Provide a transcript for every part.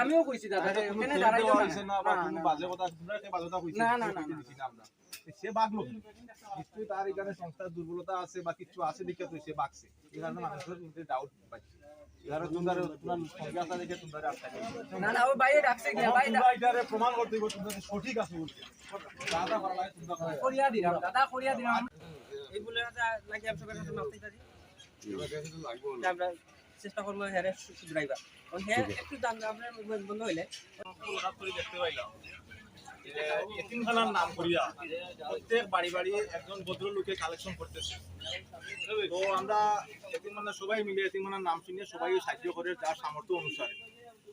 আমিও কইছি দাদা বাজে কথা বাজে কথা কইছে না, না, না, সে বাগলো নিশ্চয়ই তার এখানে সংস্থার দুর্বলতা আছে বা কিছু আছে দেখে তো সে কারণে মানুষের মধ্যে ডাউট পাচ্ছে প্রমাণ করতে সঠিক আছে দাদা। করিয়া দিলাম লাগে মাপতে পারি। আমরা চেষ্টা করব হ্যাঁ শুধরাইবা হ্যাঁ একটু দাম আপনার বন্ধ হইলে। দেখতে পাইলাম। যে এতিমখানার নাম করিয়া প্রত্যেক বাড়ি বাড়ি একজন ভদ্রলোকে কালেকশন করতেছে। তো আমরা এতিমখানা সবাই মিলে এতিমখানার নাম শুনিয়ে সবাই সাহায্য করে যার সামর্থ্য অনুসারে।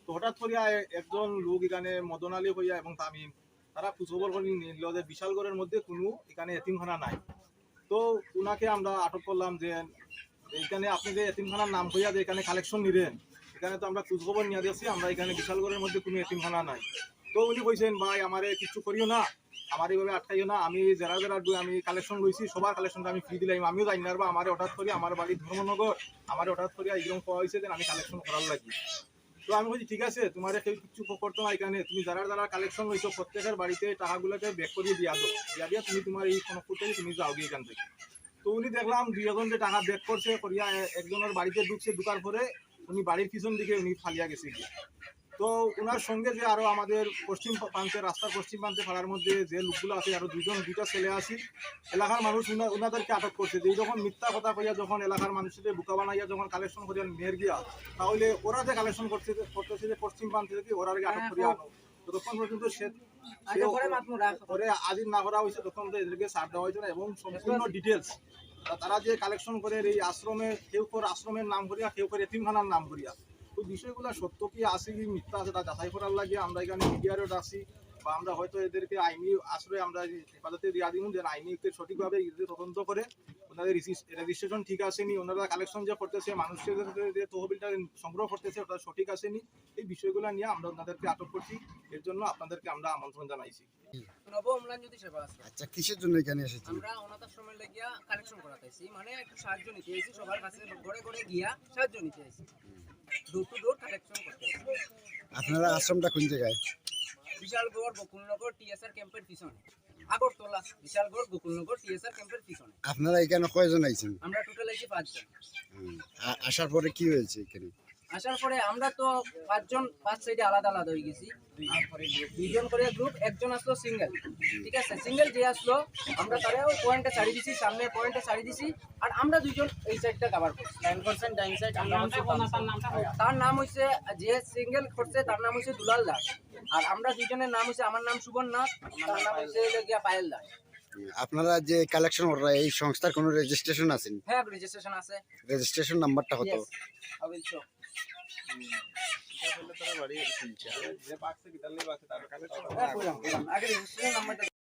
তো হঠাৎ করিয়া একজন লোক এখানে মদন আলী হইয়া এবং তামিম, তারা খোঁজখবর করে নিল যে বিশালগড়ের মধ্যে কোনো এখানে এতিমখানা নাই। তো উনাকে আমরা আটক করলাম যে, এইখানে আপনি যে এতিমখানার নাম হইয়া যে এখানে কালেকশন নিলেন, এখানে তো আমরা খোঁজখবর নিয়ে দিয়েছি, আমরা এখানে বিশালগড়ের মধ্যে কোনো এতিমখানা নাই। তো উনি কইছেন ভাই, আমারে কিছু করিও না, আমার এইভাবে আটকাইও না। আমি যারা যারা আমি কালেকশন লইছি, সবার কালেকশনটা আমি ফ্রি দিলাম। আমিও জানি না বা আমার হঠাৎ করি আমার বাড়ি ধর্মনগর, আমার হঠাৎ করে এরকম পাওয়া হয়েছে যে আমি কালেকশন করার লাগি। তো আমি বলছি, ঠিক আছে, তোমার কেউ কিছু করতো না এখানে। তুমি যারা যারা কালেকশন লইছো, প্রত্যেকের বাড়িতে টাকাগুলোকে ব্যাক করিয়ে দিয়া দাও। দিয়া দিয়া তুমি তোমার এই কোনো থেকে তুমি যাও গিয়ে এখান থেকে। তো উনি দেখলাম দুই যে টাকা ব্যাক করছে, করিয়া একজনের বাড়িতে ঢুকছে ঢুকার পরে উনি বাড়ির পিছন দিকে উনি ফালিয়া গেছে গিয়ে। তো ওনার সঙ্গে যে আরও আমাদের পশ্চিম প্রান্তে রাস্তার পশ্চিম প্রান্তে পাড়ার মধ্যে যে লোকগুলো আছে আরও দুজন দুইটা ছেলে আছে এলাকার মানুষ ওনাদেরকে আটক করছে। যে যখন মিথ্যা কথা কইয়া যখন এলাকার মানুষদের বুকা বানাইয়া যখন কালেকশন করিয়া মেয়ের গিয়া তাহলে ওরা যে কালেকশন করছে করতেছে যে পশ্চিম প্রান্ত থেকে ওরা আগে আটক করিয়া ততক্ষণ পর্যন্ত সে পরে আজির না করা হয়েছে তখন এদেরকে ছাড় দেওয়া হয়েছে না এবং সম্পূর্ণ ডিটেলস তারা যে কালেকশন করে এই আশ্রমে কেউ করে আশ্রমের নাম করিয়া কেউ করে এতিমখানার নাম করিয়া তো বিষয়গুলো সত্য কি আছে কি মিথ্যা আছে তা যাচাই করার লাগে। আমরা এখানে মিডিয়ারও ডাকছি বা আমরা হয়তো এদেরকে আইনি আশ্রয় আমরা হেফাজতে দিয়া দিব যে আইনি সঠিকভাবে তদন্ত করে। ওনাদের রেজিস্ট্রেশন ঠিক আসেনি ওনারা কালেকশন যে করতেছে মানুষের যে- যে তহবিলটা সংগ্রহ করতেছে ওটা সঠিক আসেনি এই বিষয়গুলো নিয়ে আমরা ওনাদেরকে আটক করছি। এর জন্য আপনাদেরকে আমরা আমন্ত্রণ জানাইছি। নব অম্লান যদি সেবা আছে। আচ্ছা কিসের জন্য এখানে এসেছেন? আমরা অনাথ আশ্রমের লাগিয়া কালেকশন করাতেছি মানে একটু সাহায্য নিতে সবার কাছে ঘরে ঘরে গিয়া সাহায্য নিতে ডোর টু ডোর করতে আপনারা আশ্রমটা কোন জায়গায়? বিশালগড় গোকুলনগর টিএসআর ক্যাম্পের পিছনে। আগরতলা বিশালগড় গোকুলনগর টিএসআর ক্যাম্পের পিছনে। আপনারা এখানে কয়জন আইছেন? আমরা টোটাল আইছি পাঁচজন। আসার পরে কি হয়েছে এখানে? আসার পরে আমরা তো পাঁচজন পাঁচ সাইডে আলাদা আলাদা হয়ে গেছি। দুজন করে গ্রুপ একজন আসলো সিঙ্গেল ঠিক আছে? সিঙ্গেল যে আসলো আমরা তারে ওই পয়েন্টে ছাড়ি দিছি সামনে পয়েন্টে ছাড়ি দিছি আর আমরা দুজন এই সাইডটা কভার করছি। টেন পার্সেন্ট ডাইন সাইড তার নাম হচ্ছে যে সিঙ্গেল করছে তার নাম হচ্ছে দুলাল দাস। আর আমরা দুজনের নাম হচ্ছে আমার নাম সুবন নাথ তার নাম হচ্ছে গিয়া পায়েল দাস। আপনারা যে কালেকশন করা এই সংস্থার কোনো রেজিস্ট্রেশন আছেন? হ্যাঁ রেজিস্ট্রেশন আছে। রেজিস্ট্রেশন নাম্বারটা কত? Yes. I